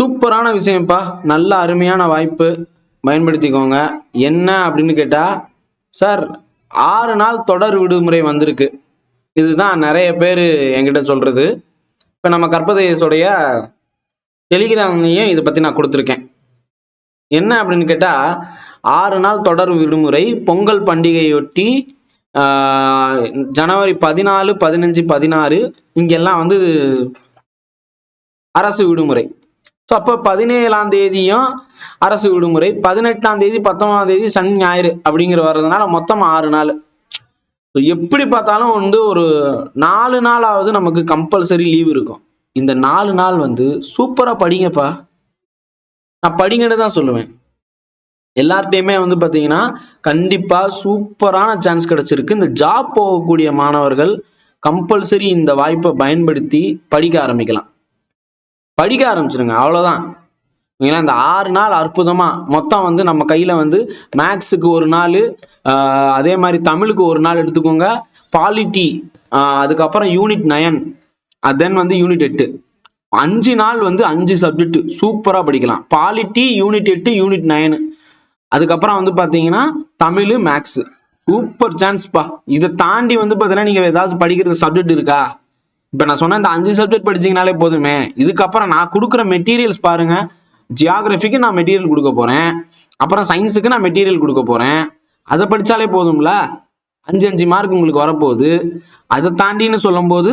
சூப்பரான விஷயம்ப்பா. நல்ல அருமையான வாய்ப்பு. பயன்படுத்திக்கோங்க. என்ன அப்படின்னு கேட்டா சார் ஆறு நாள் தொடர் விடுமுறை வந்திருக்கு. இதுதான் நிறைய பேர் என்கிட்ட சொல்றது. இப்போ நம்ம கற்பதேசோடைய டெலிகிராம்லையும் இதை பற்றி நான் கொடுத்துருக்கேன். என்ன அப்படின்னு கேட்டால் ஆறு நாள் தொடர் விடுமுறை பொங்கல் பண்டிகையொட்டி ஜனவரி பதினாலு பதினஞ்சு பதினாறு இங்கெல்லாம் வந்து அரசு விடுமுறை. ஸோ அப்போ பதினேழாம் தேதியும் அரசு விடுமுறை பதினெட்டாம் தேதி பத்தொன்பதாம் தேதி சனி ஞாயிறு அப்படிங்கிற வர்றதுனால மொத்தம் ஆறு நாள். எப்படி பார்த்தாலும் வந்து ஒரு நாலு நாளாவது நமக்கு கம்பல்சரி லீவ் இருக்கும். இந்த நாலு நாள் வந்து சூப்பராக படிங்கப்பா. நான் படிங்கன்னு தான் சொல்லுவேன். எல்லார்ட்டையுமே வந்து பார்த்தீங்கன்னா கண்டிப்பாக சூப்பரான சான்ஸ் கிடைச்சிருக்கு. இந்த ஜாப் போகக்கூடிய மாணவர்கள் கம்பல்சரி இந்த வாய்ப்பை பயன்படுத்தி படிக்க ஆரம்பிக்கலாம். படிக்க ஆரம்பிச்சிருங்க அவ்வளவுதான். ஏன்னா இந்த ஆறு நாள் அற்புதமா மொத்தம் வந்து நம்ம கையில வந்து மேக்ஸுக்கு ஒரு நாள் அதே மாதிரி தமிழுக்கு ஒரு நாள் எடுத்துக்கோங்க பாலிட்டி அதுக்கப்புறம் யூனிட் நயன் தென் வந்து யூனிட் எட்டு. அஞ்சு நாள் வந்து அஞ்சு சப்ஜெக்ட் சூப்பரா படிக்கலாம். பாலிட்டி யூனிட் எட்டு யூனிட் நயனு அதுக்கப்புறம் வந்து பாத்தீங்கன்னா தமிழ் மேக்ஸ். சூப்பர் சான்ஸ்பா இதை தாண்டி வந்து பாத்தீங்கன்னா நீங்க ஏதாவது படிக்கிறது சப்ஜெக்ட் இருக்கா? இப்போ நான் சொன்ன இந்த அஞ்சு சப்ஜெக்ட் படிச்சிங்கனாலே போதுமே. இதுக்கப்புறம் நான் கொடுக்குற மெட்டீரியல்ஸ் பாருங்க. ஜியாகிரபிக்கு நான் மெட்டீரியல் கொடுக்க போகிறேன் அப்புறம் சயின்ஸுக்கு நான் மெட்டீரியல் கொடுக்க போகிறேன் அதை படித்தாலே போதும்ல? அஞ்சு அஞ்சு மார்க் உங்களுக்கு வரப்போகுது. அதை தாண்டின்னு சொல்லும்போது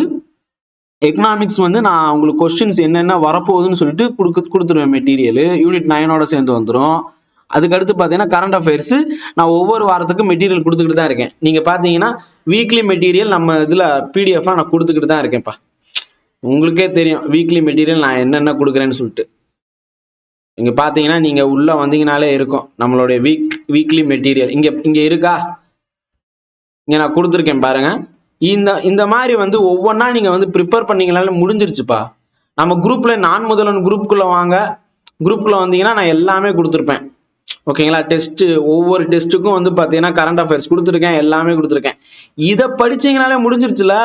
எக்கனாமிக்ஸ் வந்து நான் உங்களுக்கு கொஸ்டின்ஸ் என்னென்ன வரப்போகுதுன்னு சொல்லிட்டு கொடுக்க கொடுத்துருவேன் மெட்டீரியல் யூனிட் நைனோட சேர்ந்து வந்துடும் அதுக்கடுத்து பார்த்தீங்கன்னா கரண்ட் அஃபேர்ஸ் நான் ஒவ்வொரு வாரத்துக்கும் மெட்டீரியல் கொடுத்துக்கிட்டு தான் இருக்கேன். நீங்கள் பார்த்தீங்கன்னா வீக்லி மெட்டீரியல் நம்ம இதில் பிடிஎஃபாக நான் கொடுத்துக்கிட்டு தான் இருக்கேன்ப்பா. உங்களுக்கே தெரியும் வீக்லி மெட்டீரியல் நான் என்னென்ன கொடுக்குறேன்னு சொல்லிட்டு. இங்கே பார்த்தீங்கன்னா நீங்கள் உள்ளே வந்தீங்கனாலே இருக்கும் நம்மளுடைய வீக் வீக்லி மெட்டீரியல் இங்கே இங்கே இருக்கா? இங்கே நான் கொடுத்துருக்கேன் பாருங்க. இந்த இந்த மாதிரி வந்து ஒவ்வொன்றா நீங்கள் வந்து ப்ரிப்பேர் பண்ணீங்களால முடிஞ்சிருச்சுப்பா. நம்ம குரூப்பில் நான் முதல்வன் குரூப்புக்குள்ளே வாங்க. குரூப்பில் வந்தீங்கன்னா நான் எல்லாமே கொடுத்துருப்பேன். ஓகேங்களா? டெஸ்ட் ஒவ்வொரு டெஸ்ட்டுக்கும் வந்து பார்த்தீங்கன்னா கரண்ட் அஃபேர்ஸ் கொடுத்துருக்கேன் எல்லாமே கொடுத்துருக்கேன். இதை படிச்சீங்கனாலே முடிஞ்சிருச்சுல?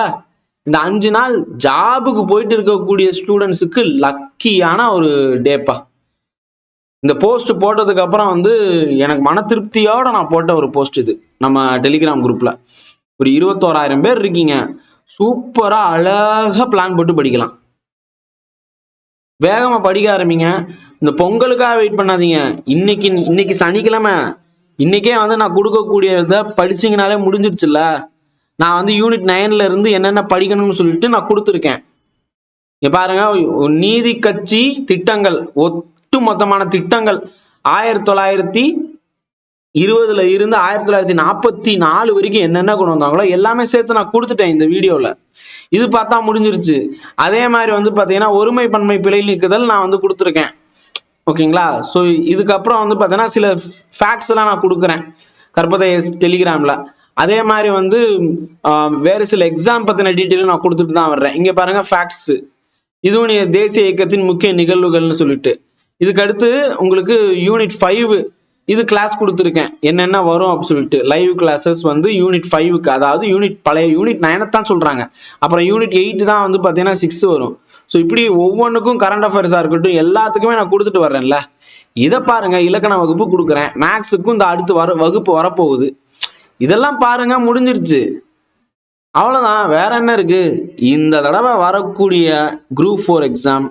இந்த அஞ்சு நாள் ஜாபுக்கு போயிட்டு இருக்கக்கூடிய ஸ்டூடெண்ட்ஸுக்கு லக்கியான ஒரு டேப்பா இந்த போஸ்ட் போட்டதுக்கு அப்புறம் வந்து எனக்கு மன திருப்தியோட நான் போட்ட ஒரு போஸ்ட் இது நம்ம டெலிகிராம் குரூப்ல ஒரு இருபத்தோராயிரம் பேர் இருக்கீங்க. சூப்பரா அழகா பிளான் போட்டு படிக்கலாம். வேகமா படிக்க ஆரம்பிங்க. இந்த பொங்கலுக்காக வெயிட் பண்ணாதீங்க. இன்னைக்கு இன்னைக்கு சனிக்கிழமை. இன்னைக்கே வந்து நான் கொடுக்கக்கூடிய இதை படிச்சிங்கனாலே முடிஞ்சிருச்சுல்ல. நான் வந்து யூனிட் நைன்ல இருந்து என்னென்ன படிக்கணும்னு சொல்லிட்டு நான் கொடுத்துருக்கேன். இங்க பாருங்க நீதி கட்சி திட்டங்கள் ஒட்டு மொத்தமான திட்டங்கள். ஆயிரத்தி தொள்ளாயிரத்தி இருபதுல இருந்து ஆயிரத்தி தொள்ளாயிரத்தி நாற்பத்தி நாலு வரைக்கும் என்னென்ன கொண்டு வந்தாங்களோ எல்லாமே சேர்த்து நான் கொடுத்துட்டேன் இந்த வீடியோல. இது பார்த்தா முடிஞ்சிருச்சு. அதே மாதிரி வந்து பாத்தீங்கன்னா ஒருமை பன்மை பிழை நீக்குதல் நான் வந்து கொடுத்துருக்கேன். ஓகேங்களா? ஸோ இதுக்கப்புறம் வந்து பார்த்தீங்கன்னா சில ஃபேக்ட்ஸ் எல்லாம் நான் கொடுக்குறேன். கற்பதை டெலிகிராம்ல. அதே மாதிரி வந்து வேறு சில எக்ஸாம் பற்றின டீட்டெயிலும் நான் கொடுத்துட்டு தான் வர்றேன். இங்கே பாருங்கள் ஃபேக்ட்ஸ் இதுவும் நீ தேசிய இயக்கத்தின் முக்கிய நிகழ்வுகள்னு சொல்லிட்டு. இதுக்கடுத்து உங்களுக்கு யூனிட் ஃபைவ் இது கிளாஸ் கொடுத்துருக்கேன். என்னென்ன வரும் அப்படின்னு சொல்லிட்டு. லைவ் கிளாஸஸ் வந்து யூனிட் ஃபைவுக்கு அதாவது யூனிட் பழைய யூனிட் நைனைத்தான் சொல்கிறாங்க அப்புறம் யூனிட் எயிட் தான் வந்து பார்த்தீங்கன்னா சிக்ஸ் வரும். ஸோ இப்படி ஒவ்வொன்றுக்கும் கரண்ட் அஃபேர்ஸாக இருக்கட்டும் எல்லாத்துக்குமே நான் கொடுத்துட்டு வர்றேன்ல. இதை பாருங்க இலக்கண வகுப்பு கொடுக்குறேன். மேக்ஸுக்கும் இந்த அடுத்து வர வகுப்பு வரப்போகுது. இதெல்லாம் பாருங்க முடிஞ்சிருச்சு. அவ்வளவுதான். வேற என்ன இருக்கு? இந்த தடவை வரக்கூடிய குரூப் ஃபோர் எக்ஸாம்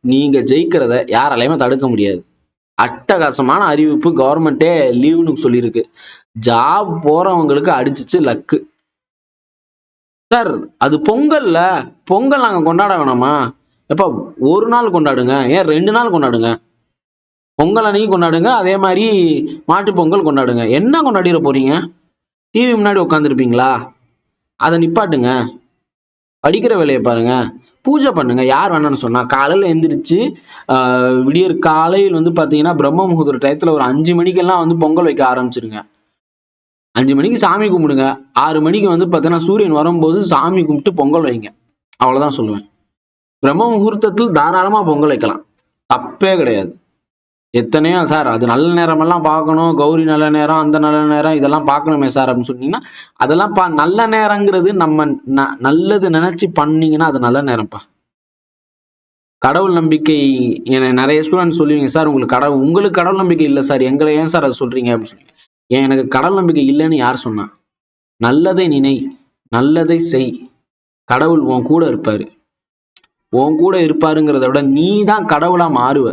நீங்க ஜெயிக்கிறத யாராலையுமே தடுக்க முடியாது. அட்டகாசமான அறிவிப்பு கவர்மெண்ட்டே லீவுன்னு சொல்லியிருக்கு. ஜாப் போறவங்களுக்கு அடிச்சிச்சு லக்கு சார் அது பொங்கல்ல பொங்கல் நாங்க கொண்டாட வேணாமா? எப்போ ஒரு நாள் கொண்டாடுங்க. ஏன் ரெண்டு நாள் கொண்டாடுங்க? பொங்கல் அன்னைக்கு கொண்டாடுங்க அதே மாதிரி மாட்டு பொங்கல் கொண்டாடுங்க. என்ன கொண்டாடிட போறீங்க? டிவி முன்னாடி உட்காந்துருப்பீங்களா அதை நிப்பாட்டுங்க. படிக்கிற வேலையை பாருங்க. பூஜை பண்ணுங்க. யார் வேணாம்னு சொன்னா காலையில எந்திரிச்சு விடியற் காலையில் வந்து பாத்தீங்கன்னா பிரம்ம முகூர்த்த டயத்துல ஒரு அஞ்சு மணிக்கெல்லாம் வந்து பொங்கல் வைக்க ஆரம்பிச்சிருங்க. அஞ்சு மணிக்கு சாமி கும்பிடுங்க. ஆறு மணிக்கு வந்து பாத்தீங்கன்னா சூரியன் வரும்போது சாமி கும்பிட்டு பொங்கல் வைங்க. அவ்வளவுதான் சொல்லுவேன். பிரம்ம முகூர்த்தத்தில் தாராளமா பொங்கல் வைக்கலாம். தப்பே கிடையாது. எத்தனையோ சார் அது நல்ல நேரமெல்லாம் பார்க்கணும். கௌரி நல்ல நேரம் அந்த நல்ல நேரம் இதெல்லாம் பார்க்கணுமே சார் அப்படின்னு சொன்னீங்கன்னா அதெல்லாம் பா நல்ல நேரங்கிறது நம்ம ந- நல்லது நினைச்சு பண்ணீங்கன்னா அது நல்ல நேரம்ப்பா. கடவுள் நம்பிக்கை என நிறைய ஸ்டூடெண்ட் சொல்லுவீங்க சார் உங்களுக்கு கடவுள் உங்களுக்கு கடவுள் நம்பிக்கை இல்லை சார். எங்களை ஏன் சார் அதை சொல்றீங்க? அப்படின்னு சொல்லி ஏன் எனக்கு கடவுள் நம்பிக்கை இல்லைன்னு யார் சொன்னா? நல்லதை நினை நல்லதை செய். கடவுள் உன் கூட இருப்பாரு. உன் கூட இருப்பாருங்கிறத விட நீ தான் கடவுளா மாறுவ.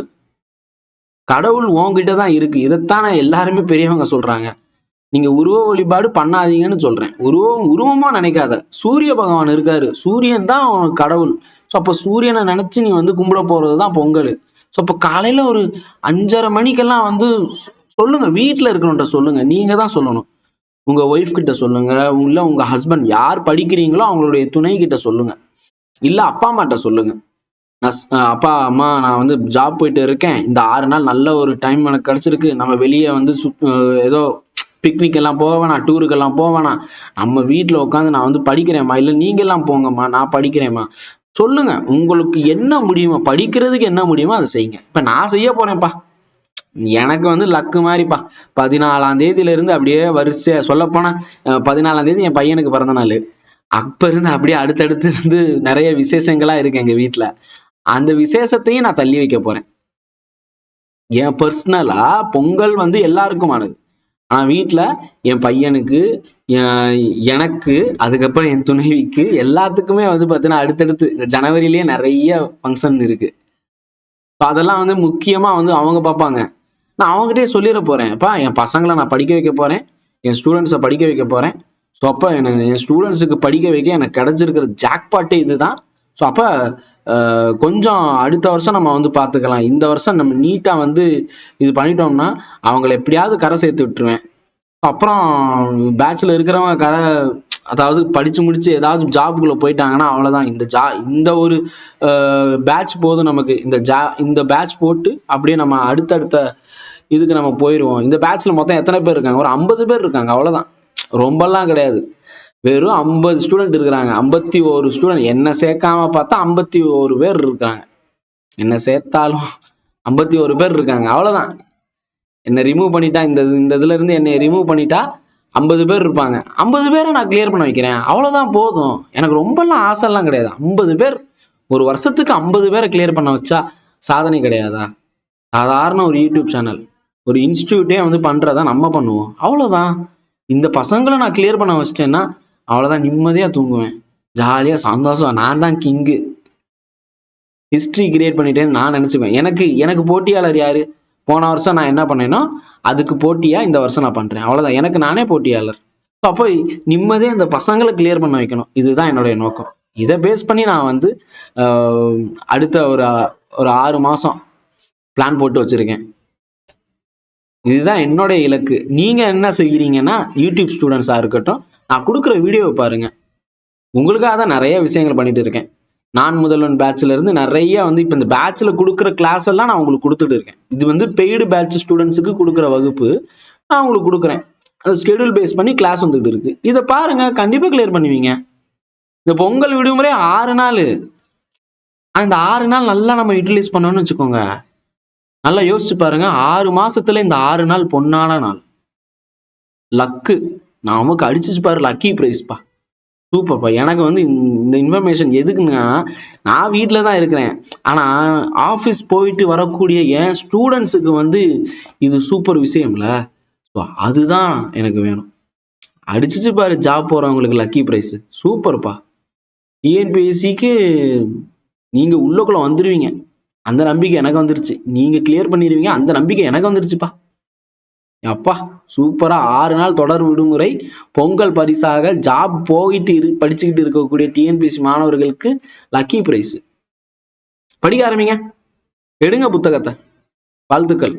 கடவுள் உன்கிட்ட தான் இருக்கு. இதைத்தானே எல்லாருமே பெரியவங்க சொல்றாங்க. நீங்க உருவ வழிபாடு பண்ணாதீங்கன்னு சொல்றேன். உருவம் உருவமா நினைக்காத. சூரிய பகவான் இருக்காரு. சூரியன் தான் உனக்கு கடவுள். ஸோ அப்போ சூரியனை நினைச்சு நீ வந்து கும்பிட போறது தான் பொங்கல். ஸோ அப்போ காலையில ஒரு அஞ்சரை மணிக்கெல்லாம் வந்து சொல்லுங்க வீட்டில் இருக்கிறவன்ட்ட சொல்லுங்க. நீங்க தான் சொல்லணும். உங்க ஒய்ஃப் கிட்ட சொல்லுங்க இல்ல உங்க ஹஸ்பண்ட் யார் படிக்கிறீங்களோ அவங்களுடைய துணை கிட்ட சொல்லுங்க. இல்ல அப்பா அம்மாட்ட சொல்லுங்க. நான் அப்பா அம்மா நான் வந்து ஜாப் போயிட்டு இருக்கேன். இந்த ஆறு நாள் நல்ல ஒரு டைம் எனக்கு கிடைச்சிருக்கு. நம்ம வெளியே வந்து சுத் ஏதோ பிக்னிக் எல்லாம் போக வேணாம் டூருக்கு எல்லாம் போக வேணாம். நம்ம வீட்டில் உட்காந்து நான் வந்து படிக்கிறேம்மா. இல்லை நீங்கெல்லாம் போங்கம்மா நான் படிக்கிறேம்மா. சொல்லுங்க உங்களுக்கு என்ன முடியுமோ படிக்கிறதுக்கு என்ன முடியுமோ அதை செய்யுங்க. இப்போ நான் செய்ய போறேன்ப்பா. எனக்கு வந்து லக்கு மாதிரிப்பா பதினாலாம் தேதியிலேருந்து அப்படியே வரிசையா சொல்லப்போனால் பதினாலாம் தேதி என் பையனுக்கு பிறந்த நாள். அப்ப இருந்து அப்படியே அடுத்தடுத்து வந்து நிறைய விசேஷங்களா இருக்கு எங்க வீட்டில் அந்த விசேஷத்தையும் நான் தள்ளி வைக்க போறேன். என் பர்சனலா பொங்கல் வந்து எல்லாருக்குமானது. ஆனா வீட்டில் என் பையனுக்கு எனக்கு அதுக்கப்புறம் என் துணைவிக்கு எல்லாத்துக்குமே வந்து பாத்தீங்கன்னா அடுத்தடுத்து ஜனவரியிலேயே நிறைய ஃபங்க்ஷன் இருக்கு. அதெல்லாம் வந்து முக்கியமா வந்து அவங்க பார்ப்பாங்க. நான் அவங்ககிட்டயே சொல்லிட போறேன். அப்பா என் பசங்களை நான் படிக்க வைக்க போறேன். என் ஸ்டூடெண்ட்ஸை படிக்க வைக்க போறேன். ஸோ அப்போ எனக்கு என் ஸ்டூடெண்ட்ஸுக்கு படிக்க வைக்க எனக்கு கிடைச்சிருக்கிற ஜாக்பாட்டே இதுதான். ஸோ அப்போ கொஞ்சம் அடுத்த வருஷம் நம்ம வந்து பார்த்துக்கலாம். இந்த வருஷம் நம்ம நீட்டாக வந்து இது பண்ணிட்டோம்னா அவங்கள எப்படியாவது கரை சேர்த்து விட்டுருவேன். அப்புறம் பேட்ச்ல இருக்கிறவங்க கரை அதாவது படிச்சு முடிச்சு ஏதாவது ஜாபுக்குள்ள போயிட்டாங்கன்னா அவ்வளோதான் இந்த ஜா இந்த ஒரு பேட்ச் போதும் நமக்கு. இந்த ஜா இந்த பேட்ச் போட்டு அப்படியே நம்ம அடுத்தடுத்த இதுக்கு நம்ம போயிடுவோம் இந்த பேட்ச்ல மொத்தம் எத்தனை பேர் இருக்காங்க? ஒரு ஐம்பது பேர் இருக்காங்க அவ்வளவுதான். ரொம்பலாம் கிடையாது. வெறும் ஐம்பது ஸ்டூடெண்ட் இருக்கிறாங்க. ஐம்பத்தி ஒரு ஸ்டூடெண்ட் என்ன சேர்க்காம பார்த்தா ஐம்பத்தி ஒரு பேர் இருக்காங்க. என்ன சேர்த்தாலும் ஐம்பத்தி ஒரு பேர் இருக்காங்க அவ்வளவுதான். என்ன ரிமூவ் பண்ணிட்டா இந்த இந்த இதுல இருந்து என்னை ரிமூவ் பண்ணிட்டா ஐம்பது பேர் இருப்பாங்க. ஐம்பது பேரை நான் கிளியர் பண்ண வைக்கிறேன். அவ்வளவுதான் போதும். எனக்கு ரொம்பலாம் ஆசைலாம் கிடையாது. ஐம்பது பேர் ஒரு வருஷத்துக்கு ஐம்பது பேரை கிளியர் பண்ண வச்சா சாதனை கிடையாதா? சாதாரண ஒரு யூடியூப் சேனல் ஒரு இன்ஸ்டியூட்டே வந்து பண்றதா நம்ம பண்ணுவோம். அவ்வளவுதான். இந்த பசங்களை நான் கிளியர் பண்ண வச்சிட்டேன்னா அவ்வளவுதான். நிம்மதியா தூங்குவேன். ஜாலியா சந்தோஷம். நான் தான் கிங்கு ஹிஸ்டரி கிரியேட் பண்ணிட்டேன்னு நான் நினச்சிப்பேன் எனக்கு எனக்கு போட்டியாளர் யாரு? போன வருஷம் நான் என்ன பண்ணேனோ அதுக்கு போட்டியா இந்த வருஷம் நான் பண்றேன். அவ்வளவுதான். எனக்கு நானே போட்டியாளர். அப்போ நிம்மதியாக இந்த பசங்களை கிளியர் பண்ண வைக்கணும். இதுதான் என்னுடைய நோக்கம். இதை பேஸ் பண்ணி நான் வந்து அடுத்த ஒரு ஒரு ஆறு மாதம் பிளான் போட்டு வச்சுருக்கேன். இதுதான் என்னுடைய இலக்கு. நீங்கள் என்ன செய்கிறீங்கன்னா யூடியூப் ஸ்டூடெண்ட்ஸாக இருக்கட்டும் நான் கொடுக்குற வீடியோவை பாருங்கள் உங்களுக்காக தான் நிறைய விஷயங்கள் பண்ணிட்டு இருக்கேன். நான் முதல்வன் பேட்ச்ல இருந்து நிறைய வந்து இப்போ இந்த பேட்ச்சில் கொடுக்குற கிளாஸ் எல்லாம் நான் உங்களுக்கு கொடுத்துட்டு இருக்கேன். இது வந்து பெய்டு பேட்ச் ஸ்டூடெண்ட்ஸுக்கு கொடுக்குற வகுப்பு. நான் உங்களுக்கு கொடுக்குறேன். அந்த ஸ்கெடியூல் பேஸ் பண்ணி கிளாஸ் வந்துட்டு இருக்கு. இதை பாருங்க கண்டிப்பாக கிளியர் பண்ணுவீங்க. இந்த பொங்கல் விடுமுறை ஆறு நாள். அந்த ஆறு நாள் நல்லா நம்ம யூட்டிலைஸ் பண்ணோம்னு வச்சுக்கோங்க. நல்லா யோசிச்சு பாருங்க. ஆறு மாசத்துல இந்த ஆறு நாள் பொன்னான நாள். லக்கு. நமக்கு அடிச்சிச்சு பாரு லக்கி பிரைஸ்ப்பா சூப்பர்ப்பா எனக்கு வந்து இந்த- இன்ஃபர்மேஷன் எதுக்குன்னா நான் வீட்டில் தான் இருக்கிறேன். ஆனால் ஆஃபீஸ் போயிட்டு வரக்கூடிய என் ஸ்டூடெண்ட்ஸுக்கு வந்து இது சூப்பர் விஷயம்ல. ஸோ அதுதான் எனக்கு வேணும். அடிச்சிச்சு பாரு ஜாப் போகிறவங்களுக்கு லக்கி ப்ரைஸ் சூப்பர்ப்பா டிஎன்பிஎஸ்சிக்கு நீங்கள் உள்ளக்குள்ளே வந்துடுவீங்க அந்த நம்பிக்கை எனக்கு வந்துருச்சு. நீங்க கிளியர் பண்ணிடுவீங்க அந்த நம்பிக்கை எனக்கு வந்துருச்சுப்பா. அப்பா சூப்பரா ஆறு நாள் தொடர் விடுமுறை பொங்கல் பரிசாக ஜாப் போயிட்டு இரு படிச்சுக்கிட்டு இருக்கக்கூடிய டிஎன்பிஎஸ்சி மாணவர்களுக்கு லக்கி பிரைஸ் படிக்க ஆரம்பிங்க. எடுங்க புத்தகத்தை. வாழ்த்துக்கள்.